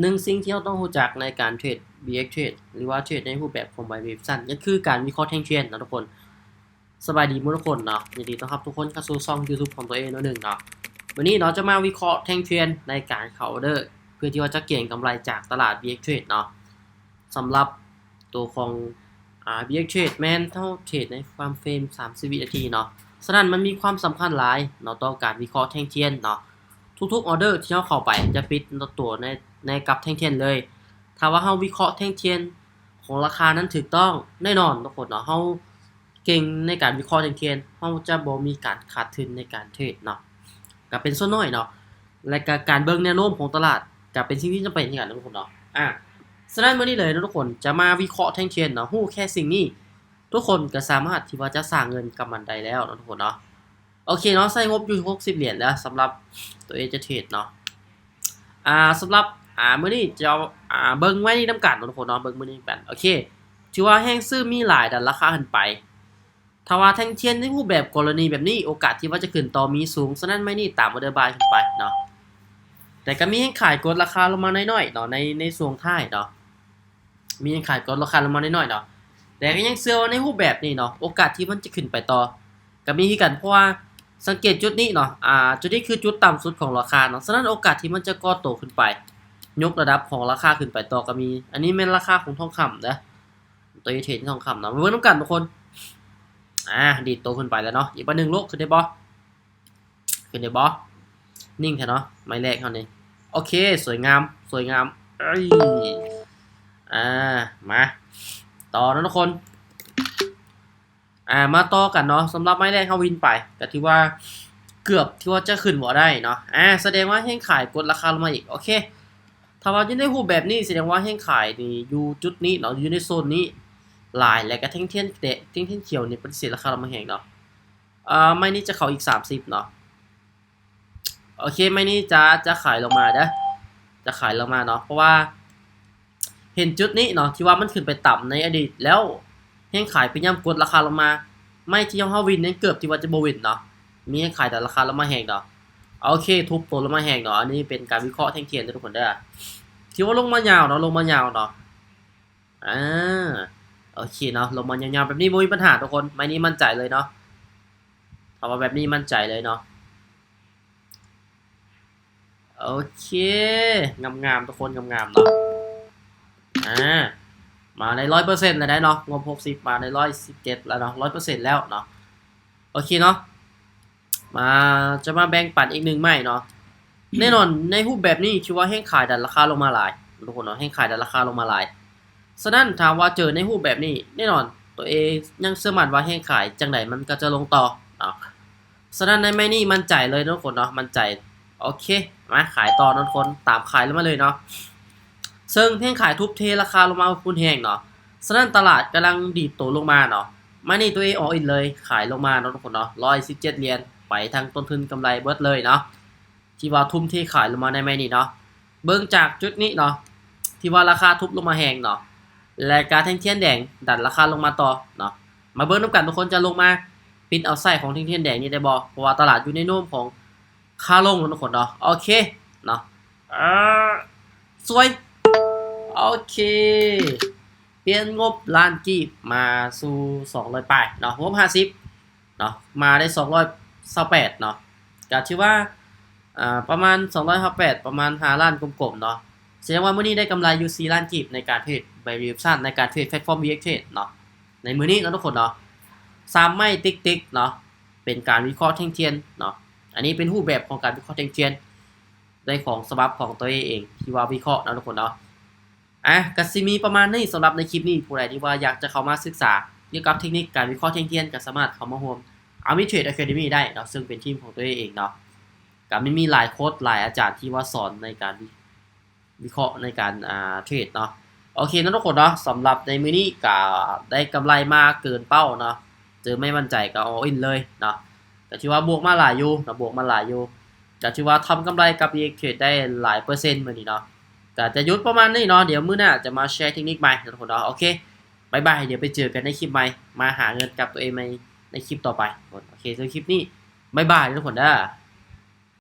หนึ่งสิ่งที่เราต้องรู้จักในการเทรด BX trade หรือว่าเทรดในรูปแบบของ Binary Option ก็คือการวิเคราะห์แท่งเทียนนะทุกคน สบายดีมทุกคนเนาะยินดีต้อนรับทุกคนเข้าสู่ช่อง YouTube ของตัวเองเนาะหนึ่งเนาะวันนี้เราจะมาวิเคราะห์แท่งเทียนในการเขาเดอร์เพื่อที่ว่าจะเก็งกำไรจากตลาด BX trade เนาะสำหรับตัวของอ่า BX trade แมนเท่าเทรดในความเฟรม30วินาทีเนาะฉะนั้นมันมีความสำคัญหลายเนาะต่อการวิเคราะห์แท่งเทียนเนาะทุกๆออเดอร์ที่เราเข้าไปจะปิดตัวใน ในกับแท่งเทียนเลย ถ้าว่าเราวิเคราะห์แท่งเทียนของราคานั้นถูกต้องแน่นอนทุกคนเนาะเราเก่งในการวิเคราะห์แท่งเทียนเราจะบ่มีการขาดทุนในการเทรดเนาะก็เป็นส่วนน้อยเนาะและก็การเบิ่งแนวโน้มของตลาดก็เป็นสิ่งที่จำเป็นกันนะทุกคนเนาะอะฉะนั้นวันนี้เลยนะทุกคนจะมาวิเคราะห์แท่งเทียนเนาะฮู้แค่สิ่งนี้ทุกคนก็สามารถที่ว่าจะสร้างเงินกับมันได้แล้วนะทุกคนเนาะโอเคเนาะใส่งบอยู่60เหรียญแล้วสำหรับตัวเองจะเทรดเนาะอ่าสำหรับ อ่ามื้อนี้จะเอาอ่าเบิ่งไว้ในน้ำกันทุกคนเนาะเบิ่งมื้อนี้กันโอเคถือว่าแห้งซื้อมีหลายดันราคาขึ้นไปถ้าว่าแท่งเทียนในรูปแบบกรณีแบบนี้โอกาสที่ว่าจะขึ้นต่อมีสูงฉะนั้นไม่นี่ตามออเดอร์บายขึ้นไปเนาะแต่ก็มีให้ขายกดราคาลงมาน้อยๆเนาะในในช่วงท้ายเนาะมีให้ขายกดราคาลงมาน้อยๆเนาะแต่ก็ยังเชื่อว่าในรูปแบบนี้เนาะโอกาสที่มันจะขึ้นไปต่อ ก็มีที่กันเพราะว่าสังเกตจุดนี้เนาะอ่าจุดนี้คือจุดต่ำสุดของราคาเนาะฉะนั้นโอกาสที่มันจะก่อตัวขึ้นไป ยกระดับของราคาขึ้นไปต่อก็มี อันนี้เป็นราคาของทองคำนะตัวเทรดทองคำนะมาเบิ่งน้ำกันทุกคน อ่าดีดตัวขึ้นไปแล้วเนาะอีกวันหนึ่งโลกขึ้นได้บ่ขึ้นได้บ่นิ่งแค่เนาะไม่แรกเท่านี้โอเค สวยงาม สวยงามเอ้ยอ่า มา ต่อนะทุกคน อ่า มาต่อกันเนาะสำหรับไม้แรกเขาวินไปก็ที่ว่าเกือบที่ว่าจะขึ้นบ่ได้เนาะ อ่า แสดงว่าแห้งขายกดราคาลงมาอีก โอเค ถ้าว่าอยู่ในรูแบบนี้แสดงว่าแห้งขายนี่อยู่จุดนี้เนาะอยู่ในโซนนี้หลายและก็แท่งเทียนเตะแท่งเทียนเขียวนี่ปฏิเสธราคาลงมาแหงเนาะอ่าไม่นี้จะเขาอีก 30เนาะโอเคไม่นี้จะจะขายลงมาเด้อจะขายลงมาเนาะเพราะว่า เห็นจุดนี้เนาะที่ว่ามันขึ้นไปต่ำในอดีตแล้วแห้งขายพยายามกดราคาลงมา ไม่ที่ยังเฮาวินนั้นเกือบที่ว่าจะบวินเนาะมีแห้งขายแต่ราคาลงมาแหงเนาะโอเค ทุบตัวลงมาแหงเนาะอันนี้เป็นการวิเคราะห์แท่งเทียนนะทุกคนเด้อ ที่ว่าลงมายาวเนาะลงมายาวเนาะอ่าโอเคเนาะลงมายาวๆแบบนี้ไม่มีปัญหาทุกคนไม่นี้มั่นใจเลยเนาะเอาว่าแบบนี้มั่นใจเลยเนาะโอเคงามๆทุกคนงามๆเนาะอ่ามาในร้อยเปอร์เซ็นต์เลยได้เนาะงบหกสิบมาในร้อยสิบเจ็ดแล้วเนาะร้อยเปอร์เซ็นต์แล้วเนาะโอเคเนาะมาจะมาแบ่งปันอีกหนึ่งไม่เนาะ แน่นอนในรูปแบบนี้คิดว่าแห้งขายดันราคาลงมาหลายทุกคนเนาะแห้งขายดันราคาลงมาหลายฉะนั้นถามว่าเจอในรูปแบบนี้ แน่นอนตัวเองยังเชื่อมั่นว่าแห้งขายจังไหนมันก็จะลงต่อเนาะฉะนั้นในไม่นี่มั่นใจเลยทุกคนเนาะมั่นใจโอเคมาขายต่อนะทุกคนตามขายแล้วมาเลยเนาะซึ่งเพ่งขายทุบเทราคาลงมาคุณแห้งเนาะฉะนั้นตลาดกำลังดีดตัวลงมาเนาะมานี่ตัวเองออกอินเลยขายลงมาเนาะทุกคนเนาะร้อยสิบเจ็ดเหรียญไปทางต้นทุนกำไรเบิดเลยเนาะ ที่ว่าทุ่มเทขายลงมาในไม่นี่เนาะเบิ่งจากจุดนี้เนาะที่ว่าราคาทุบลงมาแหงเนาะและการแท่งเทียนแดงดันราคาลงมาต่อเนาะมาเบิ่งน้ำกันทุกคนจะลงมาปิดเอาไส้ของแท่งเทียนแดงนี่ได้บ่เพราะว่าตลาดอยู่ในโน้มของค่าลงทุกคนเนาะโอเคเนาะอ่าสวยโอเค เปลี่ยนงบล้านกีบมาสู่200ปลายเนาะงบ50เนาะมาได้228เนาะก็ถือว่า อ่าประมาณ258ประมาณ5ล้านกลมๆเนาะแสดงว่ามื้อนี้ได้กำไรอยู่4ล้านกีบในการเทรดบริวชั่นในการเทรดแพลตฟอร์ม VX Trade เนาะในมื้อนี้นะทุกคนเนาะสามไม่ติ๊กติ๊กเนาะเป็นการวิเคราะห์แท่งเทียนเนาะอันนี้เป็นรูปแบบของการวิเคราะห์แท่งเทียนได้ของสบับของตัวเองที่ว่าวิเคราะห์นะทุกคนเนาะอะก็สิมีประมาณนี้สำหรับในคลิปนี้ผู้ใดที่ว่าอยากจะเข้ามาศึกษาเกี่ยวกับเทคนิคการวิเคราะห์เที่ยงเทียนก็สามารถเข้ามาร่วมอามิเทรดอะคาเดมี่ได้เนาะซึ่งเป็นทีมของตัวเองเนาะ ก็ไม่มีหลายโค้ดหลายอาจารย์ที่ว่าสอนในการวิเคราะห์ในการอ่าเทรดเนาะโอเคนะทุกคนเนาะสำหรับในมือนี้ก็ได้กำไรมากเกินเป้าเนาะเจอไม่มั่นใจก็เอาอินเลยเนาะแต่ที่ว่าบวกมาหลายอยู่นะบวกมาหลายอยู่แต่ที่ว่าทำกำไรกับ EX Trade ได้หลายเปอร์เซ็นต์มือนี้เนาะก็จะยุดประมาณนี้เนาะเดี๋ยวมื้อหน้าจะมาแชร์เทคนิคใหม่นะทุกคนเนาะโอเคบายบายเดี๋ยวไปเจอกันในคลิปใหม่มาหาเงินกับตัวเองในในคลิปต่อไปโอเคสำหรับคลิปนี้บายบายทุกคนเด้อ